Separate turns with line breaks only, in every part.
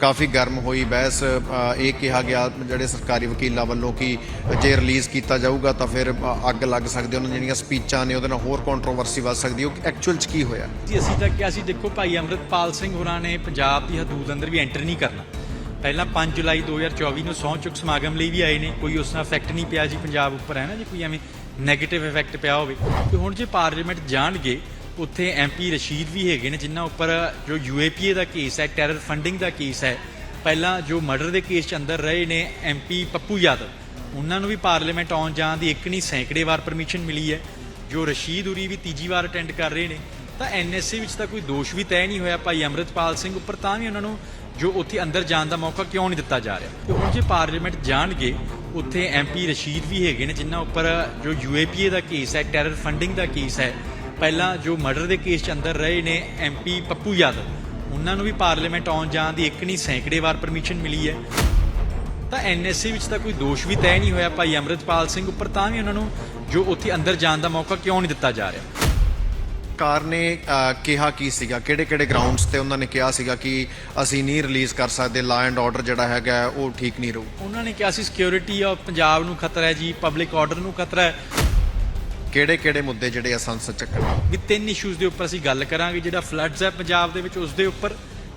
ਕਾਫੀ ਗਰਮ ਹੋਈ ਬਹਿਸ ਇਹ ਕਿਹਾ ਗਿਆ ਜਿਹੜੇ ਸਰਕਾਰੀ ਵਕੀਲਾਂ ਵੱਲੋਂ ਕਿ ਜੇ ਰਿਲੀਜ਼ ਕੀਤਾ ਜਾਊਗਾ ਤਾਂ ਫਿਰ ਅੱਗ ਲੱਗ ਸਕਦੀ ਉਹਨਾਂ ਜਿਹੜੀਆਂ ਸਪੀਚਾਂ ਨੇ, ਉਹਦੇ ਨਾਲ ਹੋਰ ਕੰਟਰੋਵਰਸੀ ਵੱਧ ਸਕਦੀ ਉਹ ਐਕਚੁਅਲ 'ਚ ਕੀ ਹੋਇਆ?
ਜੀ, ਅਸੀਂ ਤਾਂ ਕਿਹਾ ਸੀ, ਦੇਖੋ ਭਾਈ ਅੰਮ੍ਰਿਤਪਾਲ ਸਿੰਘ ਹੋਰਾਂ ਨੇ ਪੰਜਾਬ ਦੀ ਹਦੂਦ ਅੰਦਰ ਵੀ ਐਂਟਰ ਨਹੀਂ ਕਰਨਾ। ਪਹਿਲਾਂ 5 ਜੁਲਾਈ 2024 ਨੂੰ ਸਹੁੰ ਚੁੱਕ ਸਮਾਗਮ ਲਈ ਵੀ ਆਏ ਨੇ। ਕੋਈ ਉਸ ਨਾਲ ਇਫੈਕਟ ਨਹੀਂ ਪਿਆ ਜੀ, ਪੰਜਾਬ ਉੱਪਰ, ਹੈ ਨਾ ਜੀ? ਕੋਈ ਐਵੇਂ 네ਗੇਟਿਵ ਇਫੈਕਟ ਪਿਆ ਹੋਵੇ। ਤੇ ਹੁਣ ਜੇ ਪਾਰਲੀਮੈਂਟ ਜਾਣਗੇ ਉੱਥੇ ਐਮਪੀ ਰਸ਼ੀਦ ਵੀ ਹੈਗੇ ਨੇ, ਜਿਨ੍ਹਾਂ ਉੱਪਰ ਜੋ ਯੂਏਪੀਏ ਦਾ ਕੇਸ ਹੈ, ਟੈਰਰ ਫੰਡਿੰਗ ਦਾ ਕੇਸ ਹੈ, ਪਹਿਲਾਂ ਜੋ ਮਰਡਰ ਦੇ ਕੇਸ 'ਚ ਅੰਦਰ ਰਹੇ ਨੇ ਐਮਪੀ ਪੱਪੂ ਯਾਦਵ, ਉਹਨਾਂ ਨੂੰ ਵੀ ਪਾਰਲੀਮੈਂਟ ਆਉਣ ਜਾਣ ਦੀ ਇੱਕ ਨਹੀਂ, ਸੈਂਕੜੇ ਵਾਰ ਪਰਮਿਸ਼ਨ ਮਿਲੀ ਹੈ। ਜੋ ਰਸ਼ੀਦ ਉਰੀ ਵੀ ਤੀਜੀ ਵਾਰ ਅਟੈਂਡ ਕਰ ਰਹੇ ਨੇ, ਤਾਂ ਐਨਐਸਏ ਵਿੱਚ ਤਾਂ ਕੋਈ ਦੋਸ਼ ਵੀ ਤੈਅ ਨਹੀਂ ਹੋਇਆ ਭਾਈ ਅੰਮ੍ਰਿਤਪਾਲ ਸਿੰਘ ਉੱਪਰ, ਤਾਂ ਵੀ ਉਹਨਾਂ ਨੂੰ ਜੋ ਉੱਥੇ ਅੰਦਰ ਜਾਣ ਦਾ ਮੌਕਾ ਕਿਉਂ ਨਹੀਂ ਦਿੱਤਾ ਜਾ ਰਿਹਾ? ਤੇ ਹੁਣ ਜੇ ਪਾਰਲੀਮੈਂਟ ਜਾਣਗੇ, ਉੱਥੇ ਐਮਪੀ ਰਸ਼ੀਦ ਵੀ ਹੈਗੇ ਨੇ, ਜਿਨ੍ਹਾਂ ਉੱਪਰ ਜੋ ਯੂਏਪੀਏ ਦਾ ਕੇਸ ਹੈ, ਟੈਰਰ ਫੰਡਿੰਗ ਦਾ ਕੇਸ ਹੈ ਪਹਿਲਾਂ ਜੋ ਮਰਡਰ ਦੇ ਕੇਸ 'ਚ ਅੰਦਰ ਰਹੇ ਨੇ ਐਮਪੀ ਪੱਪੂ ਯਾਦਵ ਉਹਨਾਂ ਨੂੰ ਵੀ ਪਾਰਲੀਮੈਂਟ ਆਉਣ ਜਾਣ ਦੀ ਇੱਕ ਨਹੀਂ ਸੈਂਕੜੇ ਵਾਰ ਪਰਮਿਸ਼ਨ ਮਿਲੀ ਹੈ। ਤਾਂ ਐਨਐਸਏ ਵਿੱਚ ਤਾਂ ਕੋਈ ਦੋਸ਼ ਵੀ ਤੈਅ ਨਹੀਂ ਹੋਇਆ ਭਾਈ ਅੰਮ੍ਰਿਤਪਾਲ ਸਿੰਘ ਉੱਪਰ ਤਾਂ ਵੀ ਉਹਨਾਂ ਨੂੰ ਜੋ ਉੱਥੇ ਅੰਦਰ ਜਾਣ ਦਾ ਮੌਕਾ ਕਿਉਂ ਨਹੀਂ ਦਿੱਤਾ ਜਾ ਰਿਹਾ?
ਕਾਰ ਨੇ ਕਿਹਾ ਕੀ ਸੀਗਾ? ਕਿਹੜੇ ਕਿਹੜੇ ਗਰਾਊਂਡਸ ਤੇ ਉਹਨਾਂ ਨੇ ਕਿਹਾ ਸੀਗਾ ਕਿ ਅਸੀਂ ਨਹੀਂ ਰਿਲੀਜ਼ ਕਰ ਸਕਦੇ ਲਾ ਐਂਡ ਆਰਡਰ ਜਿਹੜਾ ਹੈਗਾ ਉਹ ਠੀਕ ਨਹੀਂ ਰਹੂ?
ਉਹਨਾਂ ਨੇ ਕਿਹਾ ਸੀ ਸਿਕਿਉਰਿਟੀ ਆਫ ਪੰਜਾਬ ਨੂੰ ਖਤਰਾ ਹੈ ਜੀ ਪਬਲਿਕ ਆਰਡਰ ਨੂੰ ਖਤਰਾ ਹੈ।
ਕਿਹੜੇ ਕਿਹੜੇ ਮੁੱਦੇ ਜਿਹੜੇ ਆ ਸੰਸਦ ਚੱਕਣ?
ਵੀ ਤਿੰਨ ਇਸ਼ੂਜ਼ ਦੇ ਉੱਪਰ ਅਸੀਂ ਗੱਲ ਕਰਾਂਗੇ ਜਿਹੜਾ ਫਲੱਡਸ ਹੈ ਪੰਜਾਬ ਦੇ ਵਿੱਚ ਉਸ ਦੇ ਉੱਪਰ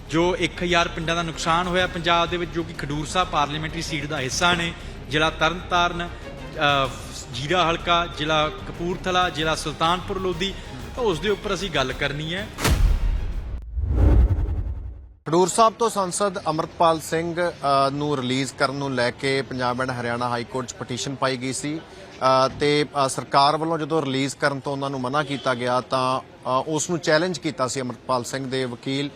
ਜੋ 1000 ਪਿੰਡਾਂ ਦਾ ਨੁਕਸਾਨ ਹੋਇਆ ਪੰਜਾਬ ਦੇ ਵਿੱਚ ਜੋ ਕਿ ਖਡੂਰ ਸਾਹਿਬ ਪਾਰਲੀਮੈਂਟਰੀ ਸੀਟ ਦਾ ਹਿੱਸਾ ਨੇ ਜ਼ਿਲ੍ਹਾ ਤਰਨਤਾਰਨ ਜੀਰਾ ਹਲਕਾ ਜ਼ਿਲ੍ਹਾ ਕਪੂਰਥਲਾ ਜ਼ਿਲ੍ਹਾ ਸੁਲਤਾਨਪੁਰ ਲੋਧੀ ਤਾਂ ਉਸ ਦੇ ਉੱਪਰ ਅਸੀਂ ਗੱਲ ਕਰਨੀ ਹੈ।
ਖਡੂਰ ਸਾਹਿਬ ਤੋਂ ਸੰਸਦ ਅਮਰਤਪਾਲ ਸਿੰਘ ਨੂੰ ਰਿਲੀਜ਼ ਕਰਨ ਨੂੰ ਲੈ ਕੇ Punjab and Haryana high court 'ਚ ਪਟੀਸ਼ਨ ਪਾਈ ਗਈ ਸੀ। ਤੇ ਸਰਕਾਰ ਵੱਲੋਂ ਜਦੋਂ ਰਿਲੀਜ਼ ਕਰਨ ਤੋਂ ਉਹਨਾਂ ਨੂੰ ਮਨਾ ਕੀਤਾ ਗਿਆ ਤਾਂ ਉਸ ਨੂੰ ਚੈਲੰਜ ਕੀਤਾ ਸੀ ਅਮਰਤਪਾਲ ਸਿੰਘ ਦੇ ਵਕੀਲ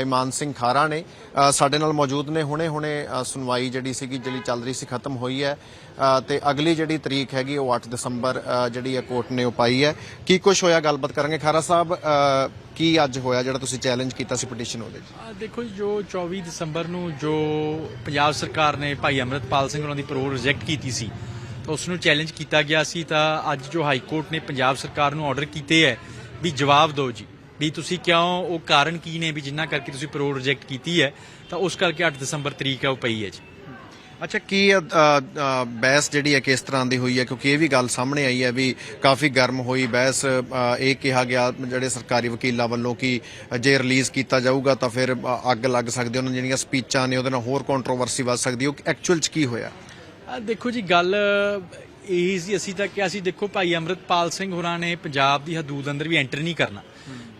ਇਮਾਨ ਸਿੰਘ ਖਾਰਾ ਨੇ। ਸਾਡੇ ਨਾਲ ਮੌਜੂਦ ਨੇ ਹੁਣੇ-ਹੁਣੇ ਸੁਣਵਾਈ ਜਿਹੜੀ ਸੀਗੀ ਜਿਹੜੀ ਚੱਲ ਰਹੀ ਸੀ ਖਤਮ ਹੋਈ ਹੈ। ਅ, ਤੇ ਅਗਲੀ ਜਿਹੜੀ ਤਰੀਕ ਹੈਗੀ ਉਹ 8 ਦਸੰਬਰ ਜਿਹੜੀ ਹੈ ਕੋਰਟ ਨੇ ਉਹ ਪਾਈ ਹੈ। ਕੀ ਕੁਝ ਹੋਇਆ ਗੱਲਬਾਤ ਕਰਾਂਗੇ। ਖਾਰਾ ਸਾਹਿਬ ਕੀ ਅੱਜ ਹੋਇਆ ਜਿਹੜਾ ਤੁਸੀਂ ਚੈਲੰਜ ਕੀਤਾ ਸੀ ਪਟੀਸ਼ਨ ਉਹਦੇ 'ਚ
ਦੇਖੋ ਜੋ 24 ਦਸੰਬਰ ਨੂੰ ਜੋ ਪੰਜਾਬ ਸਰਕਾਰ ਨੇ ਭਾਈ ਅੰਮ੍ਰਿਤਪਾਲ ਸਿੰਘ ਉਹਨਾਂ ਦੀ ਪਰੋਲ ਰਿਜੈਕਟ ਕੀਤੀ ਸੀ ਉਸ ਨੂੰ ਚੈਲੰਜ ਕੀਤਾ ਗਿਆ ਸੀ ਤਾਂ ਅੱਜ ਜੋ ਹਾਈ ਕੋਰਟ ਨੇ ਪੰਜਾਬ ਸਰਕਾਰ ਨੂੰ ਆਰਡਰ ਕੀਤੇ ਹੈ ਵੀ ਜਵਾਬ ਦਿਓ ਜੀ, ਵੀ ਤੁਸੀਂ ਕਿਉਂ, ਉਹ ਕਾਰਨ ਕੀ ਨੇ ਵੀ ਜਿੰਨਾ ਕਰਕੇ ਤੁਸੀਂ ਪਰੋਲ ਰਿਜੈਕਟ ਕੀਤੀ ਹੈ, ਤਾਂ ਉਸ ਕਰਕੇ 8 ਦਸੰਬਰ ਤਰੀਕ ਹੈ ਉਹ ਪਈ ਹੈ ਜੀ।
ਅੱਛਾ, ਕੀ ਬਹਿਸ ਜਿਹੜੀ ਹੈ ਕਿਸ ਤਰ੍ਹਾਂ ਦੀ ਹੋਈ ਹੈ? ਕਿਉਂਕਿ ਇਹ ਵੀ ਗੱਲ ਸਾਹਮਣੇ ਆਈ ਹੈ ਵੀ ਕਾਫੀ ਗਰਮ ਹੋਈ ਬਹਿਸ ਇਹ ਕਿਹਾ ਗਿਆ ਜਿਹੜੇ ਸਰਕਾਰੀ ਵਕੀਲਾਂ ਵੱਲੋਂ ਕਿ ਜੇ ਰਿਲੀਜ਼ ਕੀਤਾ ਜਾਊਗਾ ਤਾਂ ਫਿਰ ਅੱਗ ਲੱਗ ਸਕਦੀ ਉਹਨਾਂ ਜਿਹੜੀਆਂ ਸਪੀਚਾਂ ਨੇ, ਉਹਦੇ ਨਾਲ ਹੋਰ ਕੰਟਰੋਵਰਸੀ ਵੱਧ ਸਕਦੀ ਉਹ ਐਕਚੁਅਲ 'ਚ ਕੀ ਹੋਇਆ?
ਦੇਖੋ ਜੀ, ਗੱਲ ਇਹ ਸੀ, ਅਸੀਂ ਤਾਂ ਕਿਹਾ ਸੀ, ਦੇਖੋ ਭਾਈ ਅੰਮ੍ਰਿਤਪਾਲ ਸਿੰਘ ਹੋਰਾਂ ਨੇ ਪੰਜਾਬ ਦੀ ਹਦੂਦ ਅੰਦਰ ਵੀ ਐਂਟਰ ਨਹੀਂ ਕਰਨਾ।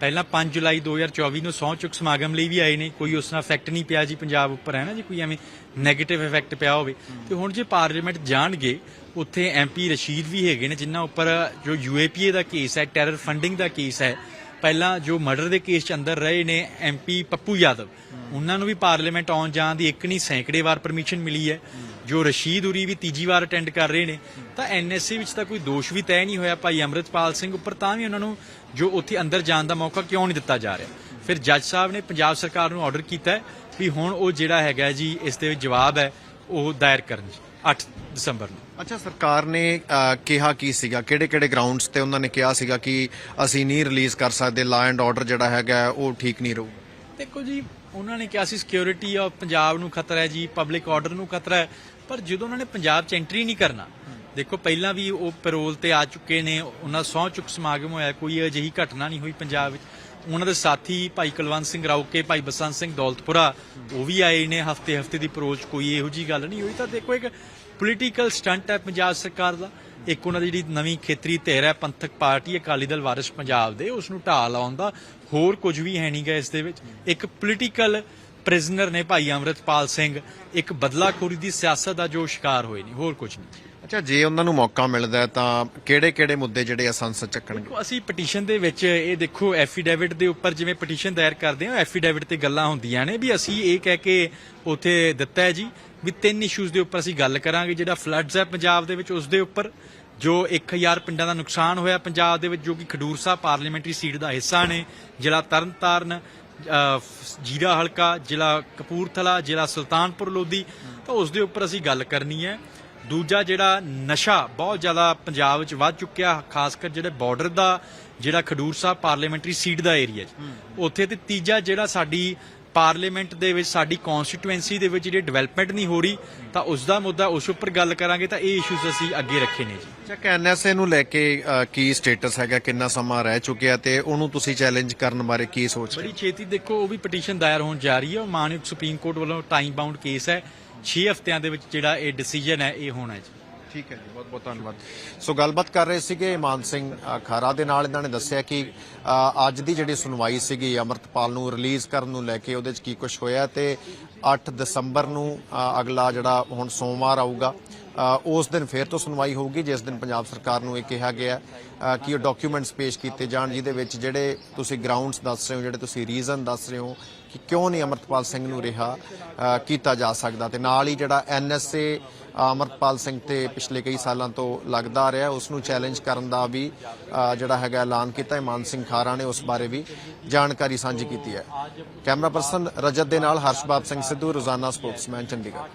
ਪਹਿਲਾਂ 5 ਜੁਲਾਈ 2024 ਨੂੰ ਸਹੁੰ ਚੁੱਕ ਸਮਾਗਮ ਲਈ ਵੀ ਆਏ ਨੇ, ਕੋਈ ਉਸ ਨਾਲ ਇਫੈਕਟ ਨਹੀਂ ਪਿਆ ਜੀ ਪੰਜਾਬ ਉੱਪਰ, ਹੈ ਨਾ ਜੀ, ਕੋਈ ਐਵੇਂ 네ਗੇਟਿਵ ਇਫੈਕਟ ਪਿਆ ਹੋਵੇ। ਤੇ ਹੁਣ ਜੇ ਪਾਰਲੀਮੈਂਟ ਜਾਣਗੇ, ਉੱਥੇ ਐਮਪੀ ਰਸ਼ੀਦ ਵੀ ਹੈਗੇ ਨੇ, ਜਿਨ੍ਹਾਂ ਉੱਪਰ ਜੋ ਯੂਏਪੀਏ ਦਾ ਕੇਸ ਹੈ ਟੈਰਰ ਫੰਡਿੰਗ ਦਾ ਕੇਸ ਹੈ, ਪਹਿਲਾਂ ਜੋ ਮਰਡਰ ਦੇ ਕੇਸ 'ਚ ਅੰਦਰ ਰਹੇ ਨੇ ਐਮਪੀ ਪੱਪੂ ਯਾਦਵ, ਉਹਨਾਂ ਨੂੰ ਵੀ ਪਾਰਲੀਮੈਂਟ ਆਉਣ ਜਾਣ ਦੀ ਇੱਕ ਨਹੀਂ ਸੈਂਕੜੇ ਵਾਰ ਪਰਮਿਸ਼ਨ ਮਿਲੀ ਹੈ। ਜੋ ਰਸ਼ੀਦ ਉਰੀ ਵੀ ਤੀਜੀ ਵਾਰ ਅਟੈਂਡ ਕਰ ਰਹੇ ਨੇ ਤਾਂ ਐਨਐਸਏ ਵਿੱਚ ਤਾਂ ਕੋਈ ਦੋਸ਼ ਵੀ ਤੈਅ ਨਹੀਂ ਹੋਇਆ ਭਾਈ ਅੰਮ੍ਰਿਤਪਾਲ ਸਿੰਘ ਉੱਪਰ ਤਾਂ ਵੀ ਉਹਨਾਂ ਨੂੰ ਜੋ ਉੱਥੇ ਅੰਦਰ ਜਾਣ ਦਾ ਮੌਕਾ ਕਿਉਂ ਨਹੀਂ ਦਿੱਤਾ ਜਾ ਰਿਹਾ? ਫਿਰ ਜੱਜ ਸਾਹਿਬ ਨੇ ਪੰਜਾਬ ਸਰਕਾਰ ਨੂੰ ਆਰਡਰ ਕੀਤਾ ਵੀ ਹੁਣ ਉਹ ਜਿਹੜਾ ਹੈਗਾ ਜੀ ਇਸ ਦੇ ਵਿੱਚ ਜਵਾਬ ਹੈ ਉਹ ਦਾਇਰ ਕਰਨ ਜੀ 8 ਦਸੰਬਰ ਨੂੰ।
ਅੱਛਾ ਸਰਕਾਰ ਨੇ ਕਿਹਾ ਕੀ ਸੀਗਾ? ਕਿਹੜੇ ਕਿਹੜੇ ਗਰਾਊਂਡਸ ਤੇ ਉਹਨਾਂ ਨੇ ਕਿਹਾ ਸੀਗਾ ਕਿ ਅਸੀਂ ਨਹੀਂ ਰਿਲੀਜ਼ ਕਰ ਸਕਦੇ ਲਾ ਐਂਡ ਆਰਡਰ ਜਿਹੜਾ ਹੈਗਾ ਉਹ ਠੀਕ ਨਹੀਂ ਰਹੂ
ਦੇਖੋ ਜੀ ਉਹਨਾਂ ਨੇ ਕਿਹਾ ਸੀ ਸਿਕਿਉਰਿਟੀ ਆਫ ਪੰਜਾਬ ਨੂੰ ਖਤਰਾ ਹੈ ਜੀ ਪਬਲਿਕ ਆਰਡਰ ਨੂੰ ਖਤਰਾ ਹੈ। ਪਰ ਜਦੋਂ ਉਹਨਾਂ ਨੇ ਪੰਜਾਬ 'ਚ ਐਂਟਰੀ ਨਹੀਂ ਕਰਨਾ, ਦੇਖੋ ਪਹਿਲਾਂ ਵੀ ਉਹ ਪੈਰੋਲ ਤੇ ਆ ਚੁੱਕੇ ਨੇ, ਉਹਨਾਂ ਸਹੁੰ ਚੁੱਕ ਸਮਾਗਮ ਹੋਇਆ, ਕੋਈ ਅਜਿਹੀ ਘਟਨਾ ਨਹੀਂ ਹੋਈ ਪੰਜਾਬ ਵਿੱਚ। ਉਹਨਾਂ ਦੇ ਸਾਥੀ ਭਾਈ ਕੁਲਵੰਤ ਸਿੰਘ ਰਾਉਕੇ, ਭਾਈ ਬਸੰਤ ਸਿੰਘ ਦੌਲਤਪੁਰਾ, ਉਹ ਵੀ ਆਏ ਨੇ ਹਫ਼ਤੇ ਹਫ਼ਤੇ ਦੀ ਪੈਰੋਲ 'ਚ ਕੋਈ ਇਹੋ ਜੀ ਗੱਲ ਨਹੀਂ ਹੋਈ। ਤਾਂ ਦੇਖੋ ਇੱਕ ਪੋਲੀਟੀਕਲ ਸਟੰਟ ਹੈ ਪੰਜਾਬ ਸਰਕਾਰ ਦਾ। ਇੱਕ ਉਹਨਾਂ ਦੀ ਜਿਹੜੀ ਨਵੀਂ ਖੇਤਰੀ ਧਿਰ ਹੈ ਪੰਥਕ ਪਾਰਟੀ ਅਕਾਲੀ ਦਲ ਵਾਰਿਸ ਪੰਜਾਬ ਦੇ ਉਸ ਨੂੰ ਢਾਹ ਲਾਉਣ ਦਾ ਹੋਰ ਕੁਝ ਵੀ ਹੈ ਨਹੀਂਗਾ ਇਸ ਦੇ ਵਿੱਚ। ਇੱਕ ਪੋਲੀਟੀਕਲ ਪ੍ਰਿਜ਼ਨਰ ਨੇ ਭਾਈ ਅਮਰਿਤਪਾਲ ਸਿੰਘ ਇੱਕ ਬਦਲਾਖੋਰੀ ਦੀ ਸਿਆਸਤ ਦਾ ਜੋ ਸ਼ਿਕਾਰ ਹੋਏ ਨੇ ਹੋਰ ਕੁਝ ਨਹੀਂ।
ਅੱਛਾ ਜੇ ਉਹਨਾਂ ਨੂੰ ਮੌਕਾ ਮਿਲਦਾ ਹੈ ਤਾਂ ਕਿਹੜੇ ਕਿਹੜੇ ਮੁੱਦੇ ਜਿਹੜੇ ਆ ਸੰਸਦ ਚੱਕਣਗੇ?
ਅਸੀਂ ਪਟੀਸ਼ਨ ਦੇ ਵਿੱਚ ਇਹ ਦੇਖੋ ਐਫੀਡੇਵਿਟ ਦੇ ਉੱਪਰ ਜਿਵੇਂ ਪਟੀਸ਼ਨ ਦਾਇਰ ਕਰਦੇ ਹਾਂ ਐਫੀਡੇਵਿਟ ਤੇ ਗੱਲਾਂ ਹੁੰਦੀਆਂ ਨੇ ਵੀ ਅਸੀਂ ਇਹ ਕਹਿ ਕੇ ਉਥੇ ਦਿੱਤਾ ਹੈ ਜੀ। ਵੀ ਤਿੰਨ ਇਸ਼ੂਜ਼ ਦੇ ਉੱਪਰ ਅਸੀਂ ਗੱਲ ਕਰਾਂਗੇ ਜਿਹੜਾ ਫਲੱਡਸ ਹੈ ਪੰਜਾਬ ਦੇ ਵਿੱਚ ਉਸ ਦੇ ਉੱਪਰ ਜੋ 1000 ਪਿੰਡਾਂ ਦਾ ਨੁਕਸਾਨ ਹੋਇਆ ਪੰਜਾਬ ਦੇ ਵਿੱਚ ਜੋ ਕਿ ਖਡੂਰ ਸਾਹਿਬ ਪਾਰਲੀਮੈਂਟਰੀ ਸੀਟ ਦਾ ਹਿੱਸਾ ਨੇ ਜ਼ਿਲ੍ਹਾ ਤਰਨਤਾਰਨ ਜੀਰਾ ਹਲਕਾ ਜ਼ਿਲ੍ਹਾ ਕਪੂਰਥਲਾ ਜ਼ਿਲ੍ਹਾ ਸੁਲਤਾਨਪੁਰ ਲੋਧੀ ਤਾਂ ਉਸ ਦੇ ਉੱਪਰ ਅਸੀਂ ਗੱਲ ਕਰਨੀ ਹੈ। ਦੂਜਾ ਜਿਹੜਾ ਨਸ਼ਾ ਬਹੁਤ ਜ਼ਿਆਦਾ ਪੰਜਾਬ ਵਿੱਚ ਵੱਧ ਚੁੱਕਿਆ ਖਾਸ ਕਰ ਜਿਹੜੇ ਬਾਰਡਰ ਦਾ ਜਿਹੜਾ ਖਡੂਰ ਸਾਹਿਬ ਪਾਰਲੀਮੈਂਟਰੀ ਸੀਟ ਦਾ ਏਰੀਆ 'ਚ। ਉੱਥੇ ਤੇ ਤੀਜਾ ਜਿਹੜਾ ਸਾਡੀ ਪਾਰਲੀਮੈਂਟ ਦੇ ਵਿੱਚ ਸਾਡੀ ਕਨਸਟੀਟੂਐਂਸੀ ਦੇ ਵਿੱਚ ਜਿਹੜੀ ਡਿਵੈਲਪਮੈਂਟ ਨਹੀਂ ਹੋ ਰਹੀ ਤਾਂ ਉਸ ਦਾ ਮੁੱਦਾ ਉਸ ਉੱਪਰ ਗੱਲ ਕਰਾਂਗੇ ਤਾਂ ਇਹ ਇਸ਼ੂਜ਼ ਅਸੀਂ ਅੱਗੇ ਰੱਖੇ ਨੇ ਜੀ।
ਚੱਕ ਐਨਐਸਏ ਨੂੰ ਲੈ ਕੇ ਕੀ ਸਟੇਟਸ ਹੈਗਾ ਕਿੰਨਾ ਸਮਾਂ ਰਹਿ ਚੁੱਕਿਆ ਤੇ ਉਹਨੂੰ ਤੁਸੀਂ ਚੈਲੰਜ ਕਰਨ ਬਾਰੇ ਕੀ ਸੋਚ ਰਹੇ
ਬੜੀ ਛੇਤੀ ਦੇਖੋ ਉਹ ਵੀ ਪਟੀਸ਼ਨ ਦਾਇਰ ਹੋਣ ਜਾ ਰਹੀ ਹੈ। ਉਹ ਮਾਨਯੋਗ ਸੁਪਰੀਮ ਕੋਰਟ ਵੱਲੋਂ ਟਾਈਮ ਬਾਉਂਡ ਕੇਸ ਹੈ। 6 ਹਫ਼ਤਿਆਂ ਦੇ ਵਿੱਚ ਜਿਹੜਾ ਇਹ ਡਿਸੀਜਨ ਹੈ ਇਹ ਹੋਣਾ ਹੈ ਜੀ।
ਠੀਕ ਹੈ ਜੀ ਬਹੁਤ ਬਹੁਤ ਧੰਨਵਾਦ। ਸੋ ਗੱਲਬਾਤ ਕਰ ਰਹੇ ਸੀਗੇ ਮਾਨ ਸਿੰਘ ਅ, ਖਾਰਾ ਦੇ ਨਾਲ ਇਹਨਾਂ ਨੇ ਦੱਸਿਆ ਕਿ ਅੱਜ ਦੀ ਜਿਹੜੀ ਸੁਣਵਾਈ ਸੀਗੀ ਅਮਰਤਪਾਲ ਨੂੰ ਰਿਲੀਜ਼ ਕਰਨ ਨੂੰ ਲੈ ਕੇ ਉਹਦੇ 'ਚ ਕੀ ਕੁਝ ਹੋਇਆ ਤੇ 8 ਦਸੰਬਰ ਨੂੰ ਅਗਲਾ ਜਿਹੜਾ ਹੁਣ ਸੋਮਵਾਰ ਆਊਗਾ ਉਸ ਦਿਨ ਫੇਰ ਤੋਂ ਸੁਣਵਾਈ ਹੋਊਗੀ ਜਿਸ ਦਿਨ ਪੰਜਾਬ ਸਰਕਾਰ ਨੂੰ ਇਹ ਕਿਹਾ ਗਿਆ ਕਿ ਉਹ ਡਾਕੂਮੈਂਟਸ ਪੇਸ਼ ਕੀਤੇ ਜਾਣ ਜਿਹਦੇ ਵਿੱਚ ਜਿਹੜੇ ਤੁਸੀਂ ਗਰਾਊਂਡਸ ਦੱਸ ਰਹੇ ਹੋ ਜਿਹੜੇ ਤੁਸੀਂ ਰੀਜ਼ਨ ਦੱਸ ਰਹੇ ਹੋ ਕਿ ਕਿਉਂ ਨਹੀਂ ਅਮਰਤਪਾਲ ਸਿੰਘ ਨੂੰ ਰਿਹਾ ਕੀਤਾ ਜਾ ਸਕਦਾ ਤੇ ਨਾਲ ਹੀ ਜਿਹੜਾ ਐਨਐਸਏ ਅਮਰਪਾਲ ਸਿੰਘ ਤੇ ਪਿਛਲੇ ਕਈ ਸਾਲਾਂ ਤੋਂ ਲੱਗਦਾ ਰਿਹਾ, ਉਸ ਨੂੰ ਚੈਲੰਜ ਕਰਨ ਦਾ ਵੀ ਜਿਹੜਾ ਹੈਗਾ ਐਲਾਨ ਕੀਤਾ ਹੈ, ਮਾਨ ਸਿੰਘ ਖਾਰਾ ਨੇ ਉਸ ਬਾਰੇ ਵੀ ਜਾਣਕਾਰੀ ਸਾਂਝੀ ਕੀਤੀ ਹੈ। ਕੈਮਰਾ ਪਰਸਨ ਰਜਤ ਦੇ ਨਾਲ ਹਰਸ਼ਬਾਬ ਸਿੰਘ ਸਿੱਧੂ, ਰੋਜ਼ਾਨਾ ਸਪੋਰਟਸਮੈਨ ਚੰਡੀਗੜ੍ਹ।